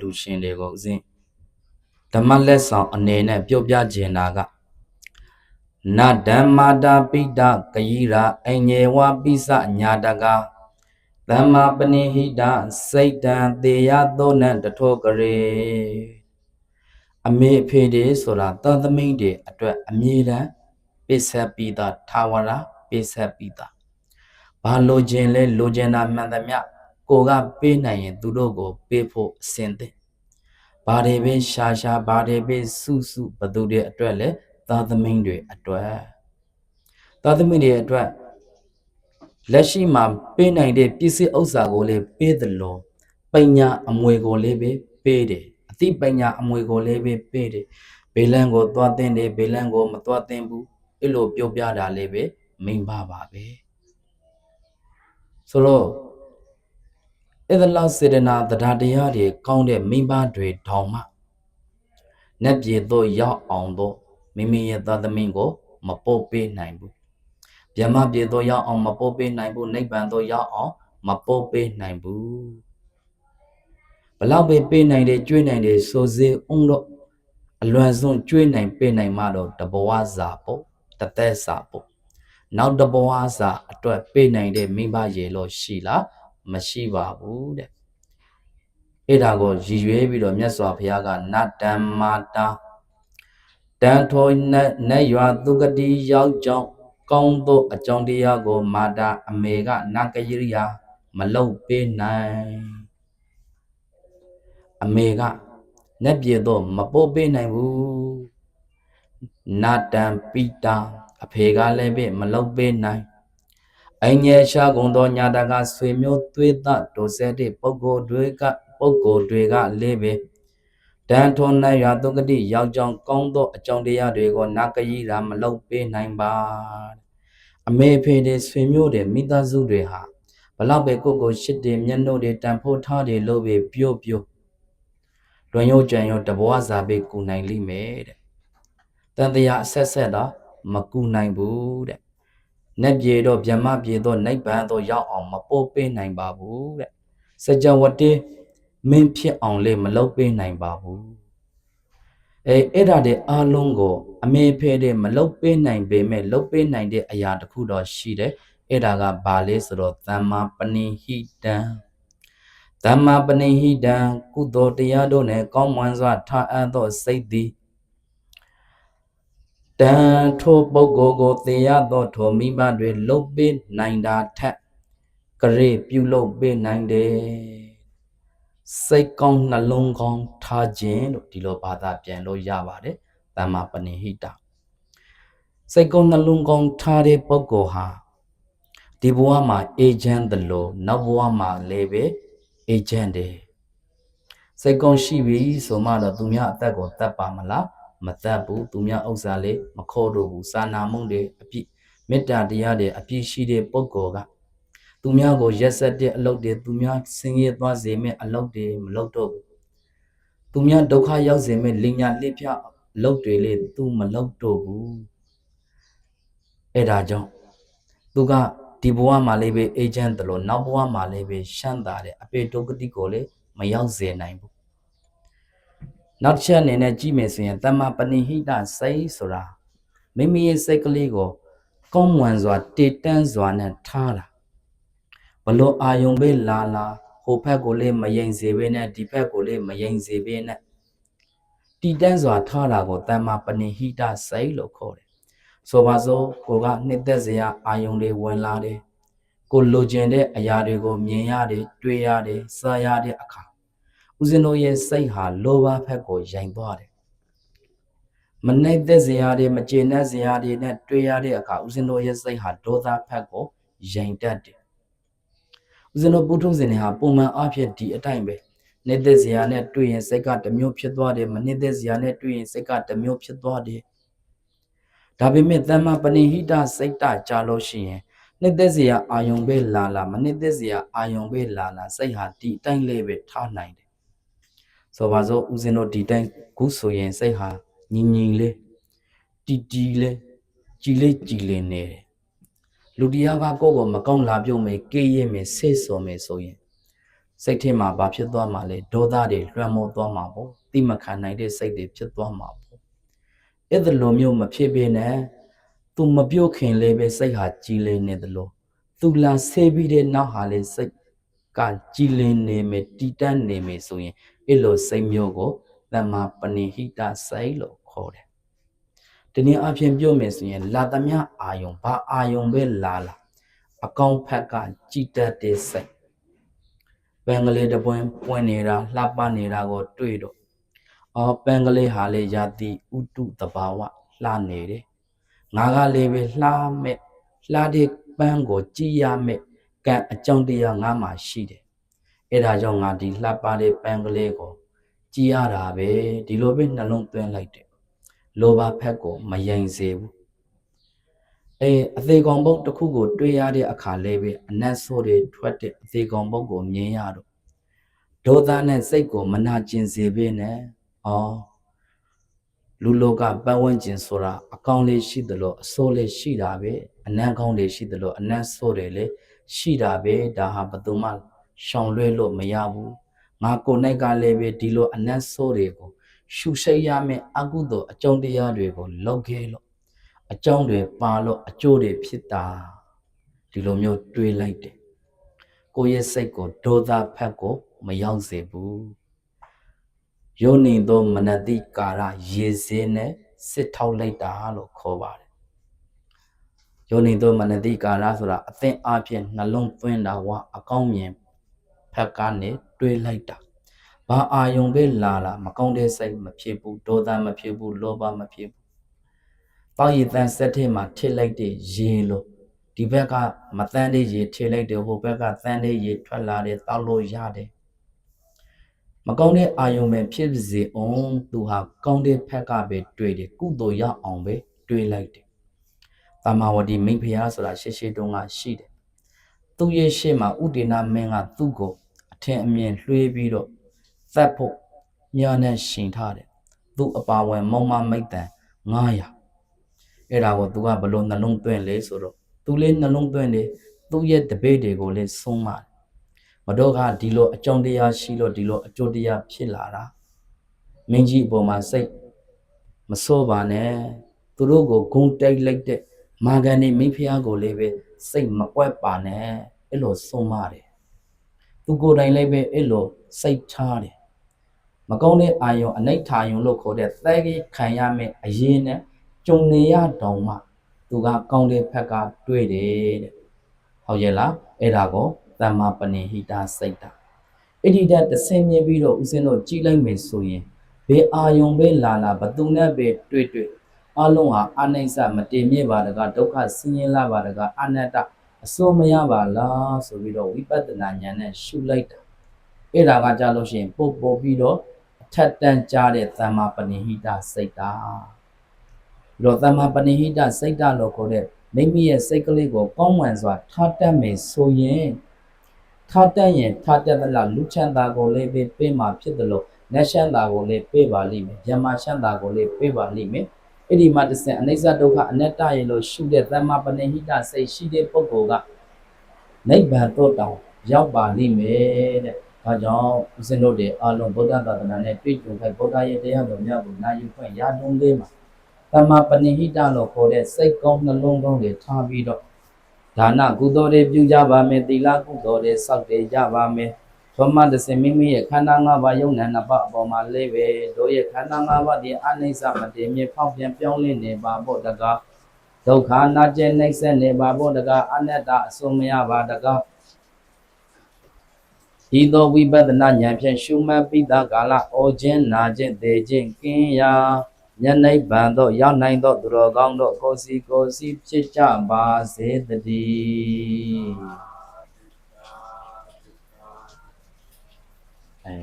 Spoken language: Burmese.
လူရှင်တွေကိုဥစဉ်ဓမ္မလက်ဆောင်အနေနဲ့ပြောပြခြင်းတာကနဓမ္မာတာပိတကယိရာအညေဝပိစညာတကသမ္မာပနိဟိတစိတ်တံတေယသောနံတထောကရေအမေအဖေတွေဆိုတာသံသမိန်တွေအတွက်အမြဲတမ်းပိဆက်ပြီးသားထာဝရပိဆက်ပြီးသားဘာလိုခြင်းလဲလိုချင်တာမှန်သမျှ ကိုကပေးနိုင်ရင် သူတို့ကို ပေးဖို့အစဉ်သင့်ဘာတွေပဲရှာရှာဘာတွေပဲစုစုဘသူတွေအတွက်လဲသာသမင်းတွေအတွက်သာသမင်းတွေအတွက်လက်ရှိမှာပေးနိုင်တဲ့ပစ္စည်းဥစ္စာကိုလည်းပေးတယ်လို့ပညာအမွေကိုလည်းပဲပေးတယ်အသိပညာအမွေကိုလည်းပဲပေးတယ်ဘေလန်ကိုသွားတင်တယ်ဘေလန်ကိုမသွားတင်ဘူးအဲ့လိုပြောပြတာလည်းပဲမိန်ပါပါပဲဆိုတော့ အဲ့ဒါလောက်စေတနာတရားတရားတွေကောင်းတဲ့မိဘတွေတောင်မှနတ်ပြည်သို့ရောက်အောင်တော့မိမိရဲ့သာသမီကို မပို့ပေးနိုင်ဘူးဗျမပြည်သို့ရောက်အောင်မပို့ပေးနိုင်ဘူးနိဗ္ဗာန်သို့ရောက်အောင်မပို့ပေးနိုင်ဘူးဘလောက်ပဲပေးနိုင်တယ်ကျွေးနိုင်တယ်ဆိုစေအောင်တော့အလွန်ဆုံးကျွေးနိုင်ပေးနိုင်မှတော့တဘဝစာပေါ့တသက်စာပေါ့နောက်တဘဝစာအတွက်ပေးနိုင်တဲ့မိဘရေလို့ရှိလား မရှိပါဘူးတဲ့အဲ့ဒါကိုရည်ရွယ်ပြီးတော့မြတ်စွာဘုရားကနတ္တမတာတန်ထောနတ်ရွာသူကတိရောက်ကြောင်းကောင်းသောအကြောင်းတရားကို မာတာအမေကနာကယရိယာမလုတ်ပေးနိုင်အမေကနတ်ပြေတော့မပို့ပေးနိုင်ဘူးနာတံပိတာအဖေကလည်းပဲမလုတ်ပေးနိုင် အငယ်ရှာကုန်သောညာတကဆွေမျိုးသွေးသတို့ဆဲတဲ့ပုဂ္ဂိုလ်တွေကပုဂ္ဂိုလ်တွေကလည်းပဲတန်ထုံနိုင်ရသုကတိရောက်ကြောင်းကောင်းသောအကြောင်းတရားတွေကိုနာကကြီးရာမလုပ်ပေးနိုင်ပါအမေဖေတွေဆွေမျိုးတွေမိသားစုတွေဟာဘလောက်ပဲကိုကိုရှစ်တယ်မျက်နှုတ်တွေတန်ဖိုးထားတယ်လို့ပဲပြောပြောလွန်ရုံကြံရုံတဘဝစာပေကူနိုင်လိမ့်မယ်တဲ့တန်တရားအဆက်ဆက်တော့မကူနိုင်ဘူးတဲ့ နတ်ပြေတော့ဗျမပြေတော့နိဗ္ဗာန်တော့ရောက်အောင်မပို့ပေးနိုင်ပါဘူးတဲ့စကြဝဠာမင်းဖြစ်အောင်လေမလုပ်ပေးနိုင်ပါဘူးအဲအဲ့ဒါတဲ့အားလုံးကို အမေဖဲတဲ့မလုပ်ပေးနိုင်ပေမဲ့လုပ်ပေးနိုင်တဲ့အရာတစ်ခုတော့ရှိတယ်အဲ့ဒါကဘာလဲဆိုတော့သမ္မာပဏိဟိတံသမ္မာပဏိဟိတံကုသိုလ်တရားတို့နဲ့ကောင်းမွန်စွာထားအပ်သောစိတ်သည် တန်ထိုပုဂ္ဂိုလ်ကိုသေရသောထိုမိဘတွေလုတ်ပေးနိုင်တာထက်ကရေပြုလုပ်ပေးနိုင်တယ်စိတ်ကောင်းနှလုံးကောင်းထားခြင်းလို့ဒီလိုဘာသာပြန်လို့ရပါတယ်တမ္မာပဏိဟိတစိတ်ကောင်းနှလုံးကောင်းထားတဲ့ပုဂ္ဂိုလ်ဟာဒီဘဝမှာအေဂျင့်တယ်လို့နောက်ဘဝမှာလည်းပဲအေဂျင့်တယ်စိတ်ကောင်းရှိပြီဆိုမှတော့သူများအသက်ကိုတတ်ပါမလား မတတ်ဘူးသူများဥစ္စာလေးမခေါ်တော့ဘူးစာနာမှုတွေအပြည့်မေတ္တာတရားတွေအပြည့်ရှိတဲ့ပုဂ္ဂိုလ်ကသူများကိုရက်ဆက်တဲ့အလုပ်တွေသူများဆင်းရဲသွားစေမဲ့အလုပ်တွေမလုပ်တော့ဘူးသူများဒုက္ခရောက်စေမဲ့လင်ညာလှပြအလုပ်တွေလေသူမလုပ်တော့ဘူးအဲ့ဒါကြောင့်သူကဒီဘဝမှာလေးပဲအေဂျင့်တလို့နောက်ဘဝမှာလေးပဲရှမ်းသာတဲ့အပေဒုက္ခတိကိုလည်းမရောက်စေနိုင်ဘူး နောက်တစ်ချက်အနေနဲ့ကြည့်မယ်ဆိုရင်တမ္မာပဏိဟိတစိတ်ဆိုတာမိမိရဲ့စိတ်ကလေးကိုကောင်းမွန်စွာတည်တံ့စွာနဲ့ထားတာဘလို့အာယုံပဲလာလာဟိုဘက်ကိုလည်းမယိမ်စေဘဲနဲ့ဒီဘက်ကိုလည်းမယိမ်စေဘဲနဲ့တည်တံ့စွာထားတာကိုတမ္မာပဏိဟိတစိတ်လို့ခေါ်တယ်ဆိုပါစို့ကိုကနှစ်သက်စရာအာယုံတွေဝင်လာတယ်ကိုလိုချင်တဲ့အရာတွေကိုမြင်ရတယ်တွေ့ရတယ်စားရတဲ့အခါ ဦးဇင်းတို့ရဲ့စိတ်ဟာလောဘဘက်ကိုယိုင်သွားတယ်မနှိမ့်သက်စရာတွေမကျေနပ်စရာတွေနဲ့တွေ့ရတဲ့အခါဦးဇင်းတို့ရဲ့စိတ်ဟာဒေါသဘက်ကိုယိုင်တတ်တယ်ဦးဇင်းတို့ပုထုဇဉ်တွေဟာပုံမှန်အဖြစ်ဒီအတိုင်းပဲနှိမ့်သက်စရာနဲ့တွေ့ရင်စိတ်ကတစ်မျိုးဖြစ်သွားတယ်မနှိမ့်သက်စရာနဲ့တွေ့ရင်စိတ်ကတစ်မျိုးဖြစ်သွားတယ်ဒါပေမဲ့သမ္မာပဏိဟိတစိတ်တကြလို့ရှိရင်နှစ်သက်စရာအာယုံပဲလာလာမနှစ်သက်စရာအာယုံပဲလာလာစိတ်ဟာဒီအတိုင်းလေးပဲထားနိုင်တယ် ဆိုပါစို့ဦးဇင်းတို့ဒီတိုင်းခုဆိုရင်စိတ်ဟာညီညီလေးတီတီလေးကြည်လေးကြည်လင်နေတယ်လူတရားကကိုယ့်ကိုမကောင်းလာပြုံးမယ်ကေးရမယ်ဆေးစော်မယ်ဆိုရင်စိတ်ထဲမှာဘာဖြစ်သွားမှာလဲဒေါသတွေလွှမ်းမိုးသွားမှာပေါ့တိမခံနိုင်တဲ့စိတ်တွေဖြစ်သွားမှာပေါ့အဲ့ဒါလိုမျိုးမဖြစ်ပေနဲ့သူမပြုတ်ခင်လေးပဲစိတ်ဟာကြည်လင်နေတယ်လို့သူလာဆေးပြီးတဲ့နောက်ဟာလေစိတ်ကကြည်လင်နေမယ်တည်တတ်နေမယ်ဆိုရင် အဲ့လိုစိတ်မျိုးကိုတမ္မာပဏိဟိတစိတ်လို့ခေါ်တယ်ဒီနည်းအဖြစ်ပြောမယ်ဆိုရင်လာသမျှအာယုံဘာအာယုံပဲလာလာအကောင်ဖက်ကကြည်တတ်တဲ့စိတ်ပင်ကလေးတစ်ပွင့်ပွင့်နေတာလှပနေတာကိုတွေ့တော့အော်ပင်ကလေးဟာလေယတိဥတုတဘာဝလှနေတယ်ငါကလေးပဲလှမဲ့လှတဲ့ပန်းကိုကြည်ရမဲ့ကံအကြောင်းတရားငါမှရှိတယ် အဲ့ဒါကြောင့်ငါဒီလှပတဲ့ပန်းကလေးကိုကြည်ရတာပဲဒီလိုပဲနှလုံးသွင်းလိုက်တယ်လောဘဖက်ကိုမယိမ်စေဘူးအေးအသေးကောင်ဘုတ်တစ်ခုကို တွေ့ရတဲ့အခါလေးပဲအနတ်ဆိုးတွေထွက်တဲ့အသေးကောင်ဘုတ်ကိုမြင်ရတော့ဒေါသနဲ့စိတ်ကိုမနာကျင်စေပဲနဲ့အော်လူလောကပတ်ဝန်းကျင်ဆိုတာအကောင်းလေးရှိသလိုအဆိုးလေးရှိတာပဲအနတ်ကောင်းတွေရှိသလိုအနတ်ဆိုးတွေလည်းရှိတာပဲဒါဟာဘယ်သူမှ ရှောင်လွှဲလို့မရဘူးငါကိုယ်၌ကလည်းပဲဒီလိုအနတ်ဆိုးတွေကိုရှုရှိတ်ရမယ့်အကုသိုလ်အကျုံးတရားတွေကိုလုပ်ခဲ့လို့အကြောင်းတွေပါလို့အကျိုးတွေဖြစ်တာဒီလိုမျိုးတွေးလိုက်တယ်ကိုယ့်ရဲ့စိတ်ကိုဒေါသဖက်ကိုမရောက်စေဘူးယောနိသောမနတိကာရရေစင်းနဲ့စစ်ထောက်လိုက်တာလို့ခေါ်ပါတယ်ယောနိသောမနတိကာရဆိုတာအသင်အားဖြင့်နှလုံးသွင်းတာဝအကောင်းမြင် ဖက်ကနေတွေးလိုက်တာဘာအာယုံပဲလာလာမကောင်းတဲ့စိတ်မဖြစ်ဘူးဒေါသမဖြစ်ဘူးလောဘမဖြစ်ဘူးတောက်ရည်တန်ဆက်ထဲမှာထစ်လိုက်တဲ့ရေလို့ဒီဘက်ကမတန်းတဲ့ရေထစ်လိုက်တယ်ဟိုဘက်ကတန်းတဲ့ရေထွက်လာတယ်တောက်လို့ရတယ်မကောင်းတဲ့အာယုံပဲဖြစ်စေအောင်သူဟာကောင်းတဲ့ဖက်ကပဲတွေ့တယ်ကုသိုလ်ရအောင်ပဲတွေးလိုက်တယ်။တာမာဝတီမိဖုရားဆိုတာရှေ့ရှေ့တုန်းကရှိတယ်။သူ့ရဲ့ရှေ့မှာဥဒေနာမင်းကသူ့ကိုအ ထင်အမြင်လွှဲပြီးတော့သတ်ဖို့ညာနဲ့ရှင်ထားတယ်။သူ့အပါဝင်မုံမမိတ်တန်900အဲ့ဒါကိုသူကဘလို့နှလုံးသွင်းလဲဆိုတော့သူလေးနှလုံးသွင်းတယ်သူ့ရဲ့တပည့်တွေကိုလည်းဆုံးမတယ်မတော်ကဒီလိုအကြောင်းတရားရှိလို့ဒီလိုအကျိုးတရားဖြစ်လာတာမင်းကြီးအပေါ်မှာစိတ်မစိုးပါနဲ့သူတို့ကိုဂုံတိုက်လိုက်တဲ့မာဂန်နေမိဖုရားကိုလည်းပဲစိတ်မကွက်ပါနဲ့အဲ့လိုဆုံးမတယ် သူကိုယ်တိုင်လည်းပဲအဲ့လိုစိတ်ချတယ်မကောင်းတဲ့အာယုံအနိဋ္ဌာယုံလို့ခေါ်တဲ့သဲကြီးခံရမယ့်အရင်နဲ့ကြုံနေရတောင်မှသူကကောင်းတဲ့ဖက်ကတွေ့တယ်တဲ့ဟုတ်ရဲ့လားအဲ့ဒါကိုတမ္မာပဏိဟိတာစိတ်တာအဲ့ဒီတက်တဆင်းမြင်ပြီးတော့ဦးဇင်းတို့ကြည်လိုက်မယ်ဆိုရင်ဘေးအာယုံပဲလာလာဘသူနဲ့ပဲတွေ့တွေ့အလုံးဟာအနိစ္စမတည်မြဲပါတကဒုက္ခဆင်းရဲလာပါတကအနတ္တ အစိုးမရပါလားဆိုပြီးတော့ဝိပဿနာဉာဏ်နဲ့ရှုလိုက်တာအဲ့ဒါကကြလို့ရှိရင်ပုတ်ပေါ်ပြီးတော့အထက်တန်းကြားတဲ့တမ္မာပဏိဟိတာစိတ်တာပြီးတော့တမ္မာပဏိဟိတစိတ်တလို့ခေါ်တဲ့မိမိရဲ့စိတ်ကလေးကိုကောင်းမွန်စွာထားတတ်မယ်ဆိုရင်ထားတတ်ရင်ထားတတ်သလားလူချမ်းသာကိုလည်းပဲပေးမှာဖြစ်တယ်လို့နတ်ရှမ်းသာကိုလည်းပေးပါလိမ့်မယ်ယမရှမ်းသာကိုလည်းပေးပါလိမ့်မယ် အဲ့ဒီမှာတစ်ဆင့်အနိစ္စဒုက္ခအနတ္တရေလို့ရှုတဲ့တမ္မာပဏိဟိတစိတ်ရှိတဲ့ပုဂ္ဂိုလ်ကနိဗ္ဗာန်တို့တောင်ရောက်ပါလိမ့်မယ်တဲ့။ဒါကြောင့်ဦးဇင်းတို့တွေအလုံးဗုဒ္ဓသာသနာနဲ့တွေ့ကြုံခိုက်ဗုဒ္ဓရဲ့တရားတော်များကိုနာယူခွင့်ရတုံးလေးမှာတမ္မာပဏိဟိတလို့ခေါ်တဲ့စိတ်ကောင်းနှလုံးကောင်းတွေထားပြီးတော့ဒါနကုသိုလ်တွေပြုကြပါမယ်သီလကုသိုလ်တွေစောင့်တည်ကြပါမယ် သောမတစင်မိမိရဲ့ခန္ဓာ၅ပါးယုံနာနှစ်ပါးအပေါ်မှာလေးပဲတို့ရဲ့ခန္ဓာ၅ပါးဒီအနိစ္စမတည်မြဲဖောက်ပြန်ပြောင်းလဲနေပါဖို့တကားဒုက္ခနာကျဲနှိမ့်ဆက်နေပါဖို့တကားအနတ္တအစွန်မရပါတကားဤသောဝိပဿနာဉာဏ်ဖြင့်ရှုမှတ်ပြီးသားကာလဩခြင်းနာခြင်းသေခြင်းကင်းရာယနိဗ္ဗာန်သို့ရောက်နိုင်သောသူတော်ကောင်းတို့ကိုယ်စီကိုယ်စီဖြစ်ကြပါစေတည်း အဲ